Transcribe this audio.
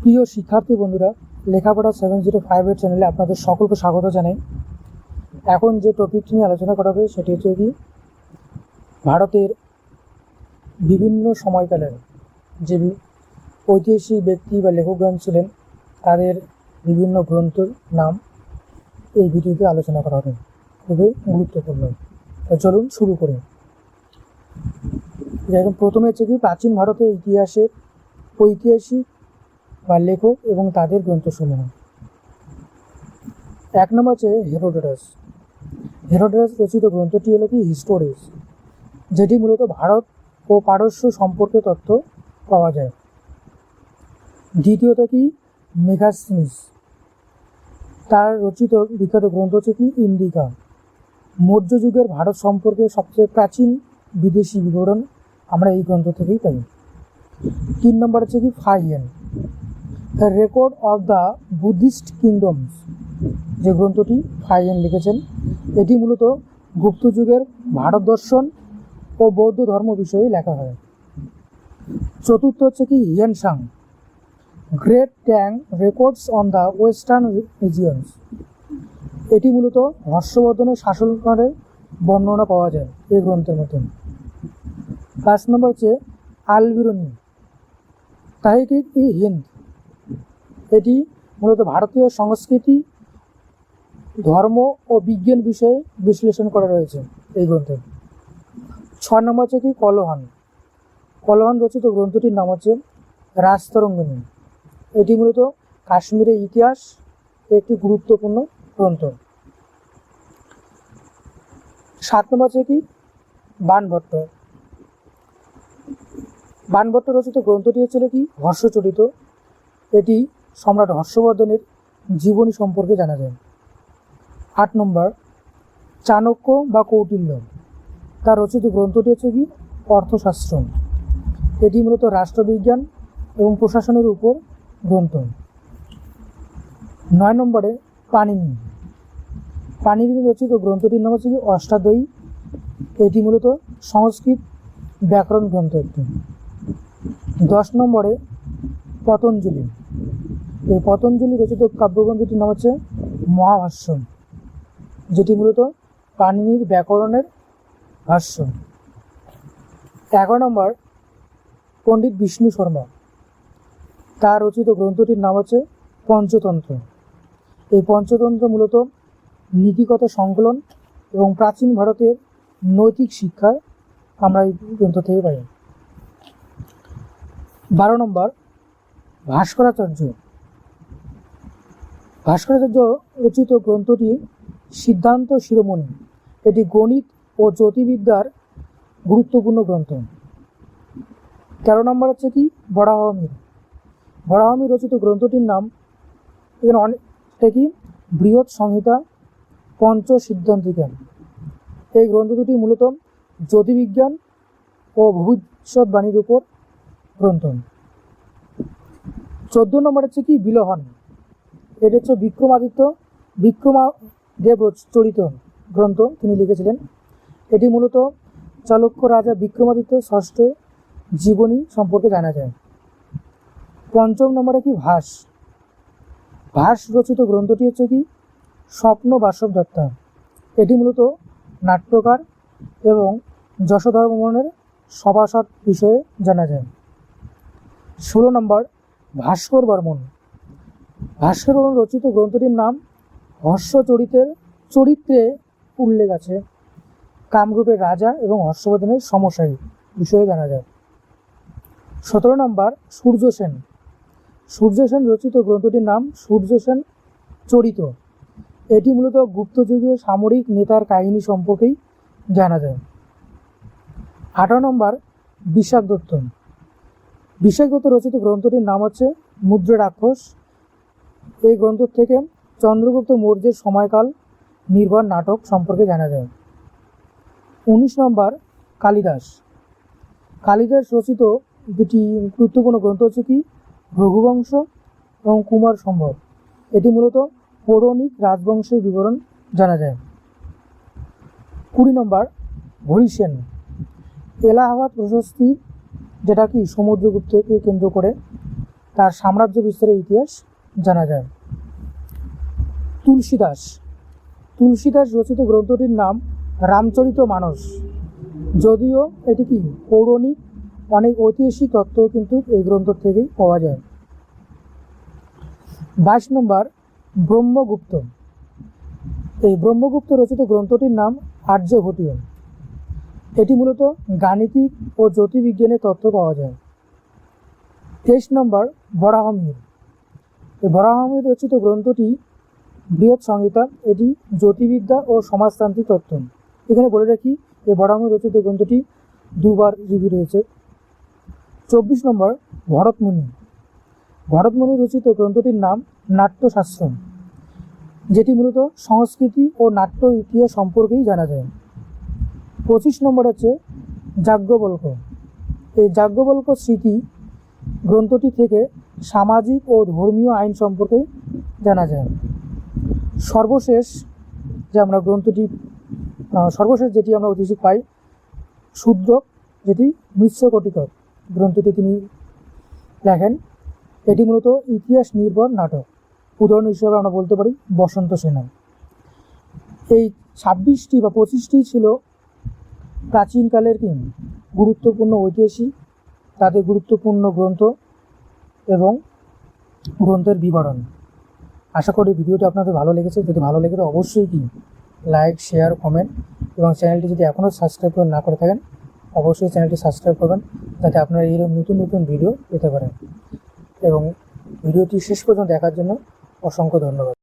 প্রিয় শিক্ষার্থী বন্ধুরা, লেখাপড়া সেভেন জিরো ফাইভ এইট চ্যানেলে আপনাদের সকলকে স্বাগত জানাই। এখন যে টপিকটি নিয়ে আলোচনা করা হবে সেটি হচ্ছে কি, ভারতের বিভিন্ন সময়কালের যে ঐতিহাসিক ব্যক্তি বা লেখকগণ ছিলেন, তাদের বিভিন্ন গ্রন্থের নাম এই ভিডিওতে আলোচনা করা হবে। খুবই গুরুত্বপূর্ণ। তো চলুন শুরু করি। যেরকম প্রথমে হচ্ছে কি, প্রাচীন ভারতের ইতিহাসের ঐতিহাসিক বা লেখক এবং তাদের গ্রন্থসমূহ এক নম্বর হচ্ছে হেরোডোটাস। হেরোডোটাস রচিত গ্রন্থটি হলো কি হিস্টোরিস, যেটি মূলত ভারত ও পারস্য সম্পর্কে তথ্য পাওয়া যায়। দ্বিতীয়ত কি মেঘাসনিস তার রচিত বিখ্যাত গ্রন্থ হচ্ছে কি ইন্ডিকা। মৌর্য যুগের ভারত সম্পর্কে সবচেয়ে প্রাচীন বিদেশি বিবরণ আমরা এই গ্রন্থ থেকেই পাই। তিন নম্বর হচ্ছে কি Fahien record of the Buddhist kingdoms যে গ্রন্থটি ফাইয়েন লিখেছেন, এটি মূলত গুপ্ত যুগের ভারত দর্শন ও বৌদ্ধ ধর্ম বিষয়ে লেখা হয়। চতুর্থ হচ্ছে কি Hiuen Tsang great Tang records on the western regions এটি মূলত হর্ষবর্ধনের শাসনকালের বর্ণনা পাওয়া যায় এই গ্রন্থের মধ্যে পাঁচ নম্বর হচ্ছে আলবিরনি তাহিকিক ই হিন্দ এটি মূলত ভারতীয় সংস্কৃতি, ধর্ম ও বিজ্ঞান বিষয়ে বিশ্লেষণ করা রয়েছে এই গ্রন্থে। ছয় নম্বর হচ্ছে কি কলহান। কলহান রচিত গ্রন্থটির নাম হচ্ছে রাজতরঙ্গিনী। এটি মূলত কাশ্মীরের ইতিহাস একটি গুরুত্বপূর্ণ গ্রন্থ। সাত নম্বর হচ্ছে কি বানভট্ট। বানভট্ট রচিত গ্রন্থটি হচ্ছিল কি হর্ষচরিত। এটি সম্রাট হর্ষবর্ধনের জীবনী সম্পর্কে জানা যায়। আট নম্বর, চাণক্য বা কৌটিল্য। তার রচিত গ্রন্থটি হচ্ছে কি? অর্থশাস্ত্র। এটি মূলত রাষ্ট্রবিজ্ঞান এবং প্রশাসনের উপর গ্রন্থ। নয় নম্বরে, পাণিনি। পাণিনি রচিত গ্রন্থটির নাম হচ্ছে কি? অষ্টাদয়ী এটি মূলত সংস্কৃত ব্যাকরণ গ্রন্থ একটি। দশ নম্বরে, পতঞ্জলি। এই পতঞ্জলি রচিত কাব্যগ্রন্থটির নাম হচ্ছে মহাভাষ্য, যেটি মূলত পাণিনির ব্যাকরণের ভাষ্য। এগারো নম্বর, পণ্ডিত বিষ্ণু শর্মা। তার রচিত গ্রন্থটির নাম হচ্ছে পঞ্চতন্ত্র। এই পঞ্চতন্ত্র মূলত নীতিগত সংকলন এবং প্রাচীন ভারতের নৈতিক শিক্ষা আমরা এই গ্রন্থ থেকে পাই। বারো নম্বর, ভাস্করাচার্য। ভাস্করাচার্য রচিত গ্রন্থটি সিদ্ধান্ত শিরোমণি। এটি গণিত ও জ্যোতির্বিদ্যার গুরুত্বপূর্ণ গ্রন্থ। তেরো নম্বর হচ্ছে কি? বরাহমির। বরাহমির রচিত গ্রন্থটির নাম এখানে অনেকটা কি? বৃহৎ সংহিতা পঞ্চ সিদ্ধান্তিকা এই গ্রন্থ দুটি মূলত জ্যোতির্বিজ্ঞান ও ভবিষ্যৎবাণীর উপর গ্রন্থ। চোদ্দ নম্বর হচ্ছে কি? বিলোহন। এটা হচ্ছে বিক্রমাদিত্য বিক্রমাদেব রচ- চরিত গ্রন্থ তিনি লিখেছিলেন। এটি মূলত চালুক্য রাজা বিক্রমাদিত্য ষষ্ঠ জীবনী সম্পর্কে জানা যায় পঞ্চম নম্বরে কি ভাস? ভাস রচিত গ্রন্থটি হচ্ছে কি স্বপ্ন বাসব দত্তা। এটি মূলত নাট্যকার এবং যশোধর বর্মনের সভাসদ বিষয়ে জানা যায়। ষোলো নম্বর ভাস্কর বর্মন। বর্মন রচিত গ্রন্থটির নাম হর্ষ হর্ষচরিতের চরিত্রে উল্লেখ আছে। কামরূপের রাজা এবং হর্ষবর্ধনের সমসায়ী বিষয়ে জানা যায়। সতেরো নম্বর, সূর্য সেন। সূর্য সেন রচিত গ্রন্থটির নাম সূর্য সেন চরিত। এটি মূলত গুপ্তযুগীয় সামরিক নেতার কাহিনী সম্পর্কেই জানা যায়। আঠারো নম্বর বিশাখ দত্ত। বিশাখ দত্ত রচিত গ্রন্থটির নাম হচ্ছে মুদ্রা রাক্ষস। এই গ্রন্থ থেকে চন্দ্রগুপ্ত মৌর্যের সময়কাল নির্ভর নাটক সম্পর্কে জানা যায়। উনিশ নম্বর, কালিদাস। কালিদাস রচিত দুটি গুরুত্বপূর্ণ গ্রন্থ হচ্ছে কি? রঘুবংশ এবং কুমার সম্ভব। এটি মূলত পৌরাণিক রাজবংশের বিবরণ জানা যায়। কুড়ি নম্বর হরিসেন এলাহাবাদ প্রশস্তি, যেটা কি সমুদ্রগুপ্তকে কেন্দ্র করে, তার সাম্রাজ্য বিস্তারের ইতিহাস জানা যায়। তুলসীদাস। তুলসীদাস রচিত গ্রন্থটির নাম রামচরিত মানস। যদিও এটি কি পৌরাণিক, অনেক ঐতিহাসিক তত্ত্ব কিন্তু এই গ্রন্থ থেকেই পাওয়া যায়। বাইশ নম্বর, ব্রহ্মগুপ্ত। এই ব্রহ্মগুপ্ত রচিত গ্রন্থটির নাম আর্যভটীয় এটি মূলত গাণিতিক ও জ্যোতির্বিজ্ঞানের তথ্য পাওয়া যায়। তেইশ নম্বর বরাহমির বরাহমির রচিত গ্রন্থটি বৃহৎ সংহিতা, এটি জ্যোতির্বিদ্যা ও সমাজতান্ত্রিক তত্ত্ব। এখানে বলে রাখি এই বরাহমির রচিত গ্রন্থটি দুবার রিভিউ রয়েছে। চব্বিশ নম্বর, ভরতমুনি। ভরতমুনি রচিত গ্রন্থটির নাম নাট্যশাস্ত্র যেটি মূলত সংস্কৃতি ও নাট্য ইতিহাস সম্পর্কেই জানা যায়। পঁচিশ নম্বর হচ্ছে যাজ্ঞবল্ক এই যাজ্ঞবল্ক স্মৃতি গ্রন্থটি থেকে সামাজিক ও ধর্মীয় আইন সম্পর্কে জানা যায়। সর্বশেষ যে আমরা গ্রন্থটি সর্বশেষ যেটি আমরা ঐতিহাসিক পাই, শূদ্রক, যেটি মিশ্র কটিকর গ্রন্থটি তিনি লেখেন, এটি মূলত ইতিহাস নির্ভর নাটক। উদাহরণ হিসেবে আমরা বলতে পারি বসন্ত সেনা এই ছাব্বিশটি বা পঁচিশটি ছিল প্রাচীনকালের কি গুরুত্বপূর্ণ ঐতিহাসিক তাদের গুরুত্বপূর্ণ গ্রন্থ এবং গ্রন্থের বিবরণ। আশা করি ভিডিওটি আপনাদের ভালো লেগেছে। যদি ভালো লেগে অবশ্যই কি লাইক, শেয়ার, কমেন্ট এবং চ্যানেলটি যদি এখনও সাবস্ক্রাইব করে না করে থাকেন, অবশ্যই চ্যানেলটি সাবস্ক্রাইব করবেন যাতে আপনারা এইরকম নতুন নতুন ভিডিও পেতে পারেন। এবং ভিডিওটি শেষ পর্যন্ত দেখার জন্য অসংখ্য ধন্যবাদ।